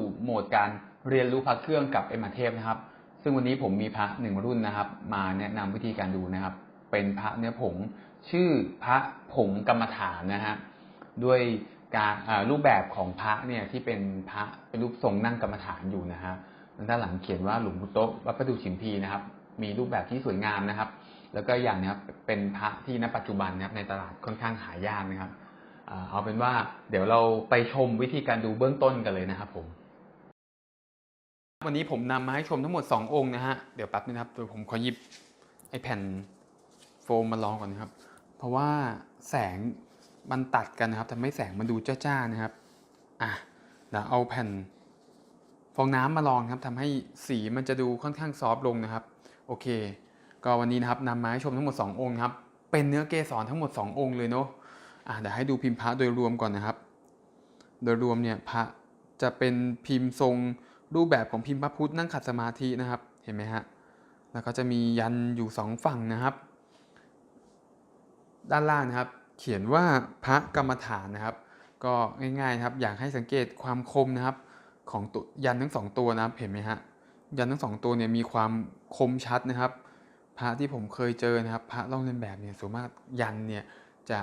สู่โหมดการเรียนรู้พระเครื่องกับเอ็มาเทพนะครับ ซึ่งวันนี้ผมมีพระหนึ่งรุ่นนะครับ มาแนะนำวิธีการดูนะครับ เป็นพระเนื้อผงชื่อพระผงกรรมฐานนะฮะด้วยการรูปแบบของพระเนี่ยที่เป็นพระเป็นรูปทรงนั่งกรรมฐานอยู่นะฮะด้านหลังเขียนว่าหลวงพุโตะวัดประดูฉิมพีนะครับ มีรูปแบบที่สวยงามนะครับ แล้วก็อย่างนะครับเป็นพระที่ณปัจจุบันนะครับในตลาดค่อนข้างหายากนะครับเอาเป็นว่าเดี๋ยวเราไปชมวิธีการดูเบื้องต้นกันเลยนะครับผม วันนี้ผมนำมาให้ชมทั้งหมด 2 องค์นะฮะ เดี๋ยวแป๊บนึงครับเดี๋ยวผมขอหยิบไอแผ่นโฟมมาลองก่อนนะครับ เพราะว่าแสงมันตัดกันนะครับทำให้แสงมันดูจ้าๆนะครับ อะเดี๋ยวเอาแผ่นฟองน้ำมาลองครับทำให้สีมันจะดูค่อนข้างซอฟลงนะครับ โอเค ก็วันนี้นะครับนำมาให้ชมทั้งหมด 2 องค์ครับ เป็นเนื้อเกสรทั้งหมด 2 องค์เลยเนาะ อะเดี๋ยวให้ดูพิมพ์พระโดยรวมก่อนนะครับ โดยรวมเนี่ยพระจะเป็นพิมพ์ทรง รูปแบบของพิมพ์พระพุทธนั่งขัดสมาธินะครับเห็นไหมฮะแล้วก็จะมียันอยู่สองฝั่งนะครับ ด้านล่างนะครับ เขียนว่าพระกรรมฐานนะครับ ก็ง่ายๆครับอยากให้สังเกตความคมนะครับของตัวยันทั้งสองตัวนะครับเห็นไหมฮะยันทั้งสองตัวเนี่ยมีความคมชัดนะครับ พระที่ผมเคยเจอนะครับ พระล่องเลียนแบบเนี่ยส่วนมากยันเนี่ยจะ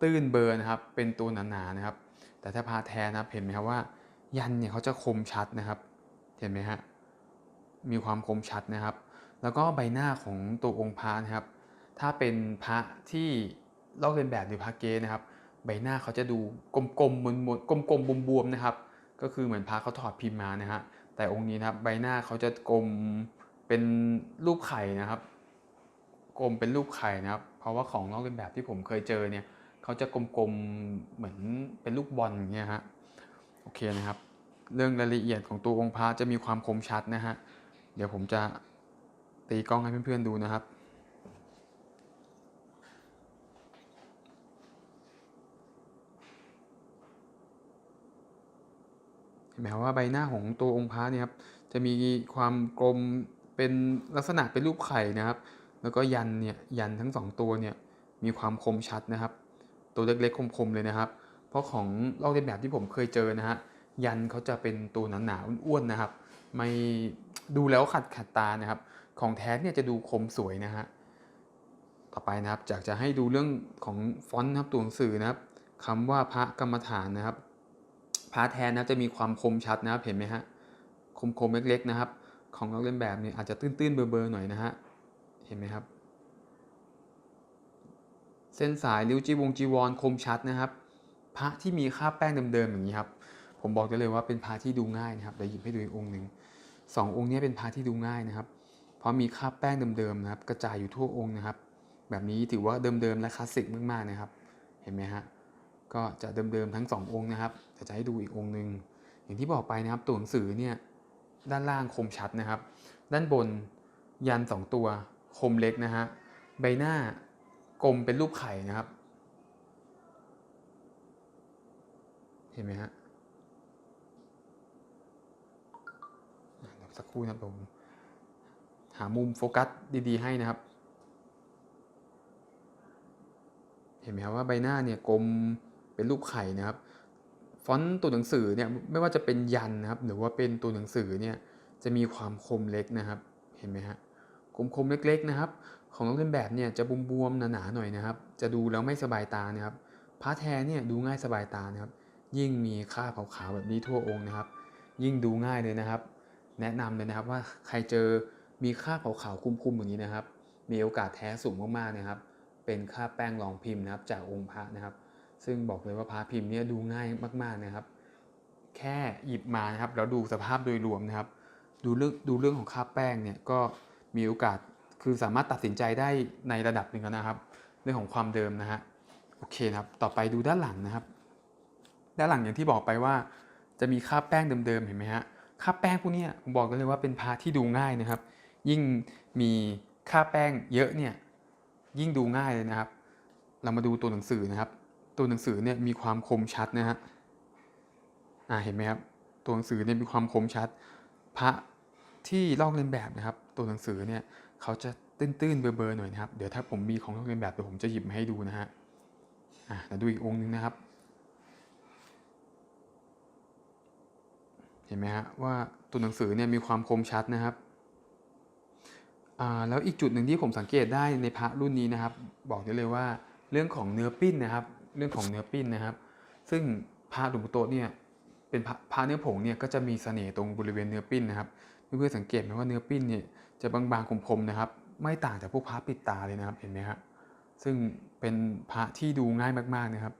ตื้นเบอร์นะครับเป็นตัวหนาๆนะครับ แต่ถ้าพระแท้นะครับเห็นไหมครับว่ายันเนี่ยเขาจะคมชัดนะครับ เห็นไหมฮะมีความคมชัดนะครับ แล้วก็ใบหน้าของตัวองค์พระนะครับ ถ้าเป็นพระที่ลอกเลียนแบบหรือพระเก๊นะครับ ใบหน้าเขาจะดูกลมๆมนๆกลมๆบวมๆนะครับ ก็คือเหมือนพระเขาถอดพิมพ์มานะฮะแต่องค์นี้นะครับใบหน้าเขาจะกลมเป็นรูปไข่นะครับ กลมเป็นรูปไข่นะครับ เพราะว่าของลอกเลียนแบบที่ผมเคยเจอเนี่ยเขาจะกลมๆเหมือนเป็นลูกบอลเงี้ยฮะโอเคนะครับ เรื่องรายละเอียดของตัวองค์พระจะมีความคมชัดนะฮะ เดี๋ยวผมจะตีกล้องให้เพื่อนๆดูนะครับ เห็นไหมครับว่าใบหน้าของตัวองค์พระเนี่ยครับจะมีความกลมเป็นลักษณะเป็นรูปไข่นะครับ แล้วก็ยันเนี่ยยันทั้งสองตัวเนี่ยมีความคมชัดนะครับ ตัวเล็กๆคมๆเลยนะครับ เพราะของลอกเลียนแบบที่ผมเคยเจอนะฮะ ยันเขาจะเป็นตัวหนาๆอ้วนๆนะครับ ไม่ดูแล้วขัดขัดตานะครับ ของแท้เนี่ยจะดูคมสวยนะฮะต่อไปนะครับจากจะให้ดูเรื่องของฟอนต์นะครับตัวหนังสือนะครับคำว่าพระกรรมฐานนะครับพระแท้นะจะมีความคมชัดนะครับเห็นไหมฮะคมคมๆเล็กๆนะครับ ของเราเล่นแบบเนี่ยอาจจะตื้นๆเบอร์ๆหน่อยนะฮะเห็นไหมครับ เส้นสายริ้วจีวงจีวรคมชัดนะครับ พระที่มีคราแป้งเดิมๆอย่างนี้ครับ ผมบอกได้เลยว่าเป็นพระที่ดูง่ายนะครับเดี๋ยวหยิบให้ดูอีกองค์หนึ่งสององค์นี้เป็นพระที่ดูง่ายนะครับ เพราะมีคราบแป้งเดิมๆนะครับ กระจายอยู่ทั่วองค์นะครับ แบบนี้ถือว่าเดิมๆและคลาสสิกมากๆนะครับ เห็นไหมฮะก็จะเดิมๆทั้งสององค์นะครับแต่จะให้ดูอีกองค์หนึ่งอย่างที่บอกไปนะครับตัวหนังสือเนี่ยด้านล่างคมชัดนะครับ ด้านบนยันสองตัวคมเล็กนะฮะใบหน้ากลมเป็นรูปไข่นะครับ เห็นไหมฮะอะเดี๋ยว สักครู่นะครับผมหามุมโฟกัสดีๆ ให้นะครับ เห็นไหมครับว่าใบหน้าเนี่ยกลมเป็นรูปไข่นะครับ ฟอนต์ตัวหนังสือเนี่ยไม่ว่าจะเป็นยันนะครับ หรือว่าเป็นตัวหนังสือเนี่ยจะมีความคมเล็กนะครับ เห็นไหมฮะคมคมๆเล็ก ๆนะครับ ของนักเรียนแบบเนี่ยจะบวมๆหนาๆหน่อยนะครับ จะดูแล้วไม่สบายตานะครับพระแท้เนี่ยดูง่ายสบายตานะครับ ยิ่งมีค่าขาวๆแบบนี้ทั่วองค์นะครับ ยิ่งดูง่ายเลยนะครับ แนะนำเลยนะครับว่าใครเจอมีค่าขาวๆคุ้มๆอย่างนี้นะครับ มีโอกาสแท้สูงมากๆนะครับ เป็นค่าแป้งรองพิมพ์นะครับ จากองค์พระนะครับ ซึ่งบอกเลยว่าพระพิมพ์เนี่ยดูง่ายมากๆนะครับ แค่หยิบมานะครับแล้วดูสภาพโดยรวมนะครับ ดูเรื่องดูเรื่องของค่าแป้งเนี่ยก็มีโอกาสคือสามารถตัดสินใจได้ในระดับหนึ่งแล้วนะครับ เรื่องของความเดิมนะฮะโอเคนะครับ ต่อไปดูด้านหลังนะครับ ด้านหลังอย่างที่บอกไปว่า จะมีค่าแป้งเดิมๆเห็นไหมฮะ ค่าแป้งพวกนี้ผมบอกได้เลยว่าเป็นพระที่ดูง่ายนะครับ ยิ่งมีค่าแป้งเยอะเนี่ยยิ่งดูง่ายเลยนะครับ เรามาดูตัวหนังสือนะครับ ตัวหนังสือเนี่ยมีความคมชัดนะฮะอ่าเห็นไหมครับตัวหนังสือเนี่ยมีความคมชัด พระที่ลอกเลียนแบบนะครับ ตัวหนังสือเนี่ยเขาจะตื้นๆเบอร์ๆหน่อยนะครับ เดี๋ยวถ้าผมมีของลอกเลียนแบบเดี๋ยวผมจะหยิบมาให้ดูนะฮะอ่าเดี๋ยวดูอีกองค์หนึงนะครับ เห็นไหมฮะว่าตัวหนังสือเนี่ยมีความคมชัดนะครับอ่าแล้วอีกจุดหนึ่งที่ผมสังเกตได้ในพระรุ่นนี้นะครับ บอกได้เลยว่าเรื่องของเนื้อปิ้นนะครับ เรื่องของเนื้อปิ้นนะครับ ซึ่งพระหลวงปู่โตเนี่ยเป็นพระพระเนื้อผงเนี่ยก็จะมีเสน่ห์ตรงบริเวณเนื้อปิ้นนะครับเพื่อนๆสังเกตไหมว่าเนื้อปิ้นเนี่ยจะบางๆคมๆนะครับ ไม่ต่างจากพวกพระปิดตาเลยนะครับเห็นไหมฮะซึ่งเป็นพระที่ดูง่ายมากๆนะครับ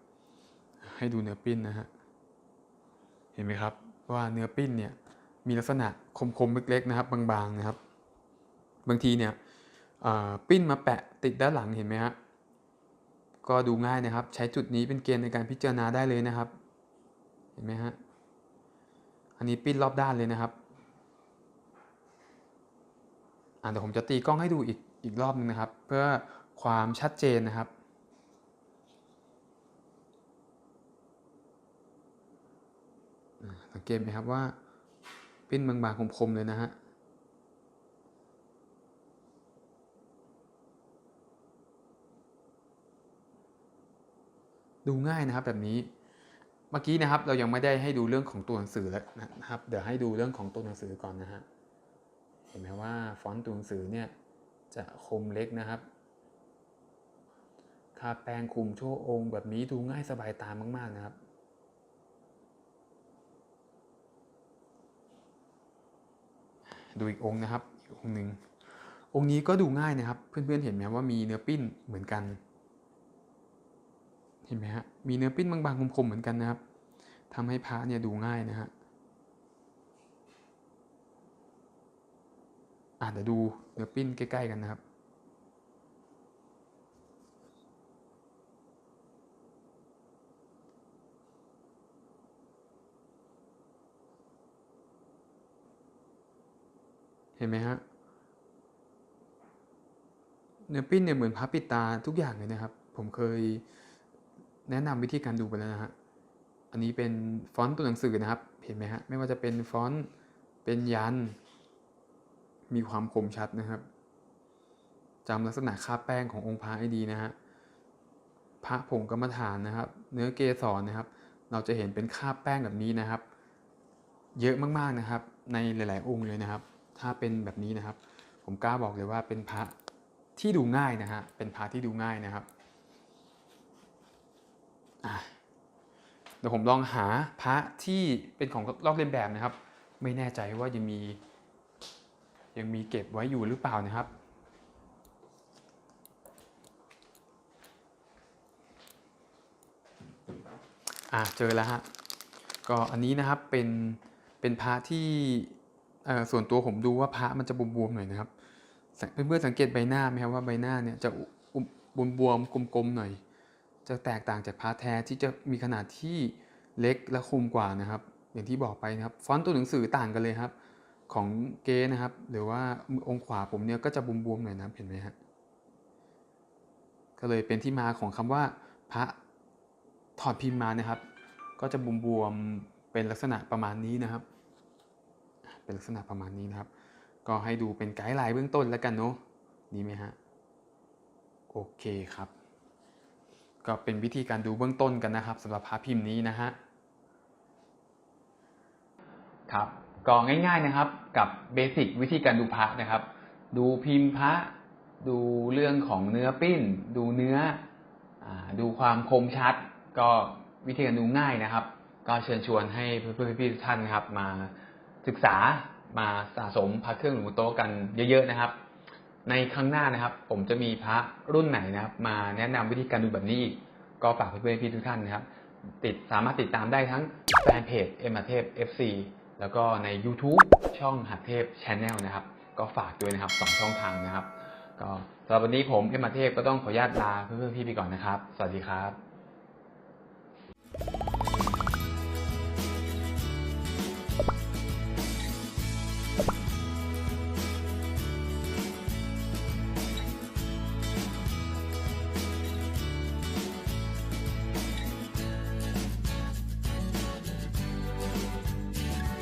ให้ดูเนื้อปิ้นนะฮะเห็นไหมครับ ว่าเนื้อปิ้นเนี่ยมีลักษณะคมๆเล็กๆนะครับ บางๆนะครับ บางทีเนี่ยปิ้นมาแปะติดด้านหลังเห็นไหมฮะก็ดูง่ายนะครับ ใช้จุดนี้เป็นเกณฑ์ในการพิจารณาได้เลยนะครับ เห็นไหมฮะอันนี้ปิ้นรอบด้านเลยนะครับอ่าเดี๋ยวผมจะตีกล้องให้ดูอีกอีกรอบนึงนะครับ เพื่อความชัดเจนนะครับ อ่าสัง เกตไหมครับว่าปิ้นบางๆคมๆเลยนะฮะดูง่ายนะครับแบบนี้ เมื่อกี้นะครับเรายังไม่ได้ให้ดูเรื่องของตัวหนังสือแล้วนะครับ เดี๋ยวให้ดูเรื่องของตัวหนังสือก่อนนะฮะ เห็นไหมว่าฟอนต์ตัวหนังสือเนี่ยจะคมเล็กนะครับคาแปรงคุมโชว์องค์แบบนี้ดูง่ายสบายตามาก ๆนะครับ ดูอีกองค์นะครับอีกองค์หนึ่งองค์นี้ก็ดูง่ายนะครับ เพื่อนๆเห็นไหมว่ามีเนื้อปิ้นเหมือนกัน เห็นไหมฮะมีเนื้อปิ้นบางๆคมๆเหมือนกันนะครับทำให้พระเนี่ยดูง่ายนะฮะอะเดี๋ยวดูเนื้อปิ้นใกล้ ๆ กันนะครับ เห็นไหมฮะเนื้อปิ้นเนี่ยเหมือนพระปิดตาทุกอย่างเลยนะครับ ผมเคยแนะนำวิธีการดูไปแล้วนะฮะอันนี้เป็นฟอนต์ตัวหนังสือนะครับ เห็นไหมฮะไม่ว่าจะเป็นฟอนต์เป็นยัน มีความคมชัดนะครับจำลักษณะคาบแป้งขององค์พระให้ดีนะฮะพระผงกรรมฐานนะครับ เนื้อเกสรนะครับ เราจะเห็นเป็นคาบแป้งแบบนี้นะครับ เยอะมากๆนะครับ ในหลาย ๆ องค์เลยนะครับ ถ้าเป็นแบบนี้นะครับ ผมกล้าบอกเลยว่าเป็นพระที่ดูง่ายนะฮะเป็นพระที่ดูง่ายนะครับเดี๋ยวผมลองหาพระที่เป็นของลอกเลียนแบบนะครับ ไม่แน่ใจว่ายังมียังมีเก็บไว้อยู่หรือเปล่านะครับอะเจอแล้วฮะก็อันนี้นะครับเป็นเป็นพระที่ ส่วนตัวผมดูว่าพระมันจะบวมๆหน่อยนะครับเพื่อนๆสังเกตใบหน้าไหมครับว่าใบหน้าเนี่ยจะบวมๆกลมๆหน่อย จะแตกต่างจากพระแท้ที่จะมีขนาดที่เล็กและคุมกว่านะครับ อย่างที่บอกไปนะครับ ฟอนต์ตัวหนังสือต่างกันเลยครับ ของเกนะครับ หรือว่าองค์ขวาผมเนี่ยก็จะบวมๆหน่อยนะเห็นไหมฮะก็เลยเป็นที่มาของคำว่าพระถอดพิมพ์มานะครับ ก็จะบวมๆเป็นลักษณะประมาณนี้นะครับ เป็นลักษณะประมาณนี้นะครับ ก็ให้ดูเป็นไกด์ไลน์เบื้องต้นแล้วกันเนาะดีไหมฮะโอเคครับ ก็เป็นวิธีการดูเบื้องต้นกันนะครับสำหรับพระพิมพ์นี้นะฮะครับก็ง่ายๆนะครับกับเบสิกวิธีการดูพระนะครับ ดูพิมพ์พระ ดูเรื่องของเนื้อปิ้น ดูเนื้ออดูความคมชัด ก็วิธีการดูง่ายนะครับ ก็เชิญชวนให้เพื่อนๆพี่ๆทุกท่านนะครับมา ศึกษามาสะสมพระเครื่องหลวงปู่โตะกันเยอะ ๆนะครับ ในครั้งหน้านะครับ ผมจะมีพระรุ่นไหนนะครับ มาแนะนำวิธีการดูแบบนี้อีกก็ฝากเพื่อนๆพี่ทุกท่านนะครับ ติดสามารถติดตามได้ทั้งแฟนเพจเอ็มเทพ FC แล้วก็ใน YouTube ช่องหัดเทพ Channel นะครับ ก็ฝากด้วยนะครับสองช่องทางนะครับ ก็สำหรับวันนี้ผมเอ็มเทพก็ต้องขออนุญาตลาเพื่อนๆพี่ไปก่อนนะครับ สวัสดีครับ